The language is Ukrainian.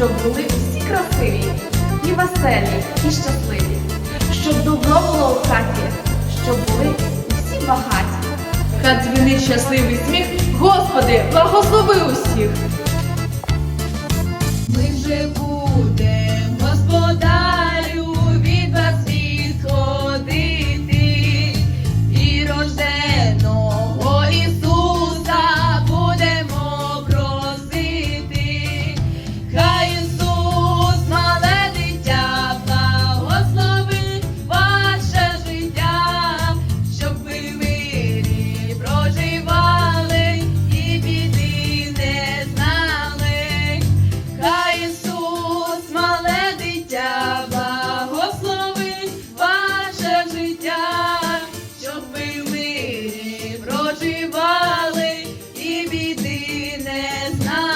щоб були всі красиві, і веселі, і щасливі, щоб добро було в хаті, щоб були всі багаті. Хай дзвінить щасливий сміх, Господи, благослови усіх. життя, щоб ми в мирі проживали і біди не знали.